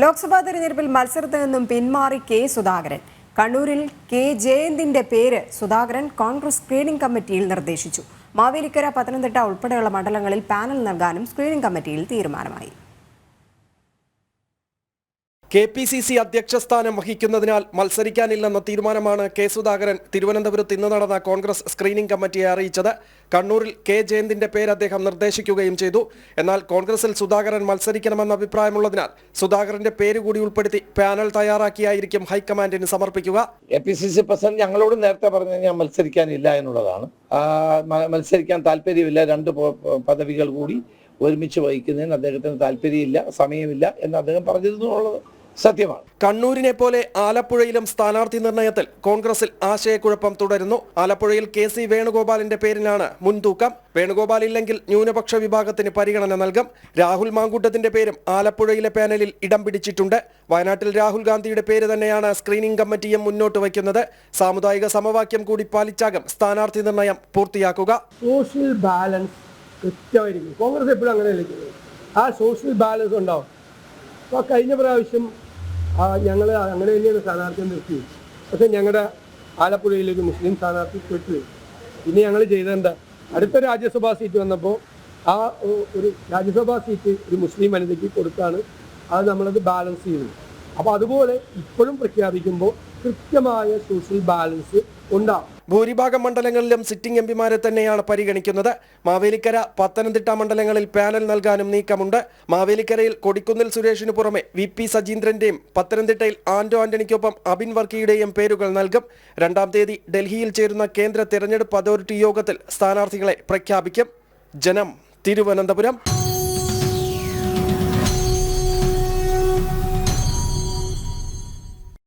ലോക്സഭാ തെരഞ്ഞെടുപ്പിൽ മത്സരത്തിൽ നിന്നും പിന്മാറി കെ സുധാകരൻ. കണ്ണൂരിൽ കെ ജയന്തിന്റെ പേര് സുധാകരൻ കോൺഗ്രസ് സ്ക്രീനിംഗ് കമ്മിറ്റിയിൽ നിർദ്ദേശിച്ചു. മാവേലിക്കര പത്തനംതിട്ട ഉൾപ്പെടെയുള്ള മണ്ഡലങ്ങളിൽ പാനൽ നൽകാനും സ്ക്രീനിംഗ് കമ്മിറ്റിയിൽ തീരുമാനമായി. കെ പി സി സി അധ്യക്ഷ സ്ഥാനം വഹിക്കുന്നതിനാൽ മത്സരിക്കാനില്ലെന്ന തീരുമാനമാണ് കെ സുധാകരൻ തിരുവനന്തപുരത്ത് ഇന്ന് നടന്ന കോൺഗ്രസ് സ്ക്രീനിംഗ് കമ്മിറ്റിയെ അറിയിച്ചത്. കണ്ണൂരിൽ കെ ജയന്തിന്റെ പേര് അദ്ദേഹം നിർദ്ദേശിക്കുകയും ചെയ്തു. എന്നാൽ കോൺഗ്രസിൽ സുധാകരൻ മത്സരിക്കണമെന്ന അഭിപ്രായമുള്ളതിനാൽ സുധാകരന്റെ പേര് കൂടി ഉൾപ്പെടുത്തി പാനൽ തയ്യാറാക്കിയായിരിക്കും ഹൈക്കമാൻഡിന് സമർപ്പിക്കുക. A P C C president ഞങ്ങളോട് നേരത്തെ പറഞ്ഞു ഞാൻ മത്സരിക്കാനില്ല എന്നുള്ളതാണ്. മത്സരിക്കാൻ താല്പര്യമില്ല. രണ്ട് പദവികൾ കൂടി ഒരുമിച്ച് വഹിക്കുന്നതിന് അദ്ദേഹത്തിന് താല്പര്യമില്ല സമയമില്ല എന്ന് അദ്ദേഹം പറഞ്ഞിരുന്നു എന്നുള്ളത് സത്യമാണ്. കണ്ണൂരിനെ പോലെ ആലപ്പുഴയിലും സ്ഥാനാർത്ഥി നിർണയത്തിൽ കോൺഗ്രസിൽ ആശയക്കുഴപ്പം തുടരുന്നു. ആലപ്പുഴയിൽ കെ സി വേണുഗോപാലിന്റെ പേരിലാണ് മുൻതൂക്കം. വേണുഗോപാൽ ഇല്ലെങ്കിൽ ന്യൂനപക്ഷ വിഭാഗത്തിന് പരിഗണന നൽകും. രാഹുൽ മാങ്കൂട്ടത്തിന്റെ പേരും ആലപ്പുഴയിലെ പാനലിൽ ഇടം പിടിച്ചിട്ടുണ്ട്. വയനാട്ടിൽ രാഹുൽ ഗാന്ധിയുടെ പേര് തന്നെയാണ് സ്ക്രീനിംഗ് കമ്മിറ്റിയും മുന്നോട്ട് വയ്ക്കുന്നത്. സാമുദായിക സമവാക്യം കൂടി പാലിച്ചാകും സ്ഥാനാർത്ഥി നിർണയം പൂർത്തിയാക്കുക. Social balance കൃത്യമായിരിക്കും. കോൺഗ്രസ് എപ്പോഴും അങ്ങനെ ആ സോഷ്യൽ ബാലൻസ് ഉണ്ടാവും. കഴിഞ്ഞ പ്രാവശ്യം ഞങ്ങൾ അങ്ങനെ തന്നെയാണ് സ്ഥാനാർത്ഥി നിർത്തി. പക്ഷെ ഞങ്ങളുടെ ആലപ്പുഴയിലൊരു മുസ്ലിം സ്ഥാനാർത്ഥി പെട്ടു. ഇനി ഞങ്ങൾ ചെയ്തതെന്താ? അടുത്ത രാജ്യസഭാ സീറ്റ് വന്നപ്പോൾ ആ ഒരു രാജ്യസഭാ സീറ്റ് ഒരു മുസ്ലിം വനിതയ്ക്ക് കൊടുത്താണ്. അത് നമ്മളത് ബാലൻസ് ചെയ്തത് അപ്പോൾ അതുപോലെ ഇപ്പോഴും പ്രഖ്യാപിക്കുമ്പോൾ കൃത്യമായ സോഷ്യൽ ബാലൻസ് ഉണ്ടാവും. ഭൂരിഭാഗം മണ്ഡലങ്ങളിലും സിറ്റിംഗ് എംപിമാരെ തന്നെയാണ് പരിഗണിക്കുന്നത്. മാവേലിക്കര പത്തനംതിട്ട മണ്ഡലങ്ങളിൽ പാനൽ നൽകാനും നീക്കമുണ്ട്. മാവേലിക്കരയിൽ കൊടിക്കുന്നിൽ സുരേഷിനു പുറമെ വി പി സജീന്ദ്രന്റെയും പത്തനംതിട്ടയിൽ ആന്റോ ആന്റണിക്കൊപ്പം അബിൻ വർക്കിയുടെയും പേരുകൾ നൽകും. രണ്ടാം തീയതി ഡൽഹിയിൽ ചേരുന്ന കേന്ദ്ര തെരഞ്ഞെടുപ്പ് അതോറിറ്റി യോഗത്തിൽ സ്ഥാനാർത്ഥികളെ പ്രഖ്യാപിക്കും. ജനം തിരുവനന്തപുരം.